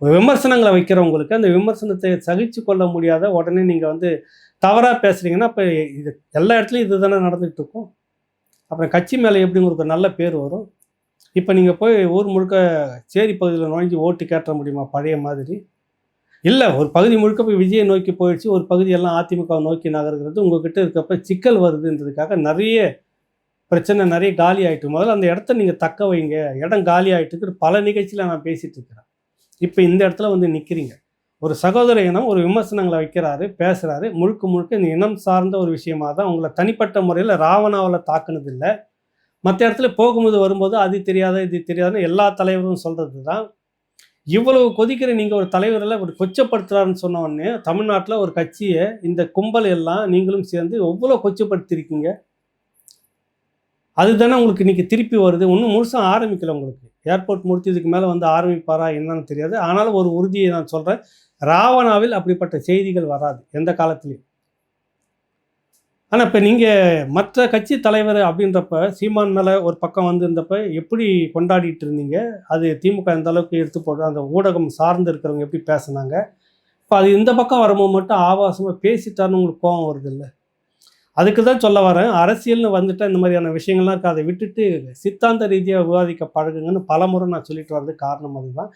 விமர்சனங்களை வைக்கிறவங்களுக்கு அந்த விமர்சனத்தை சகிச்சு கொள்ள முடியாத உடனே நீங்கள் வந்து தவறாக பேசுகிறீங்கன்னா அப்போ இது எல்லா இடத்துலையும் இது தானே நடந்துகிட்டு இருக்கும் அப்புறம் கட்சி மேலே எப்படி உங்களுக்கு ஒரு நல்ல பேர் வரும். இப்போ நீங்கள் போய் ஊர் முழுக்க சேரி பகுதியில் நுழைஞ்சி ஓட்டு கேட்ட முடியுமா? பழைய மாதிரி. இல்லை ஒரு பகுதி முழுக்க போய் விஜயை நோக்கி போயிடுச்சு ஒரு பகுதி எல்லாம் அதிமுக நோக்கி நகர்கிறது உங்ககிட்ட இருக்கப்ப சிக்கல் வருதுன்றதுக்காக நிறைய பிரச்சனை நிறைய காலி ஆகிட்டு முதல்ல அந்த இடத்த நீங்கள் தக்க வைங்க. இடம் காலி ஆயிட்டுக்கு பல நிகழ்ச்சியில் நான் பேசிகிட்டு இருக்கிறேன். இப்போ இந்த இடத்துல வந்து நிற்கிறீங்க ஒரு சகோதர இனம் ஒரு விமர்சனங்களை வைக்கிறாரு பேசுகிறாரு முழுக்க முழுக்க இந்த இனம் சார்ந்த ஒரு விஷயமா தான் உங்களை தனிப்பட்ட முறையில் ராவணாவில் தாக்குனது இல்லை மற்ற இடத்துல போகும்போது வரும்போது அது தெரியாத இது தெரியாதுன்னு எல்லா தலைவரும் சொல்கிறது தான் இவ்வளவு கொதிக்கிற நீங்கள் ஒரு தலைவரில் ஒரு கொச்சப்படுத்துறாருன்னு சொன்ன உடனே தமிழ்நாட்டில் ஒரு கட்சியை இந்த கும்பல் எல்லாம் நீங்களும் சேர்ந்து எவ்வளோ கொச்சப்படுத்திருக்கீங்க அதுதானே உங்களுக்கு இன்றைக்கி திருப்பி வருது. ஒன்றும் முழுசாக ஆரம்பிக்கல உங்களுக்கு. ஏர்போர்ட் முடித்து இதுக்கு மேலே வந்து ஆரம்பிப்பாரா என்னன்னு தெரியாது. ஆனாலும் ஒரு உறுதியை நான் சொல்கிறேன் ராவணாவில் அப்படிப்பட்ட செய்திகள் வராது எந்த காலத்துலேயும். ஆனால் இப்போ நீங்கள் மற்ற கட்சி தலைவர் அப்படின்றப்ப சீமான் மேலே ஒரு பக்கம் வந்திருந்தப்ப எப்படி கொண்டாடிட்டு இருந்தீங்க? அது திமுக எந்த அளவுக்கு எடுத்து போடுற அந்த ஊடகம் சார்ந்து இருக்கிறவங்க எப்படி பேசுனாங்க? இப்போ அது இந்த பக்கம் வரும்போது மட்டும் ஆபாசமாக பேசிட்டாருன்னு உங்களுக்கு கோபம் வருது இல்லை? அதுக்கு தான் சொல்ல வரேன். அரசியல்னு வந்துட்டா இந்த மாதிரியான விஷயங்கள்லாம் இருக்கு அதை விட்டுட்டு சித்தாந்த ரீதியாக விவாதிக்க பழகுங்கன்னு பலமுறை நான் சொல்லிட்டு வரது காரணம் அதுதான்.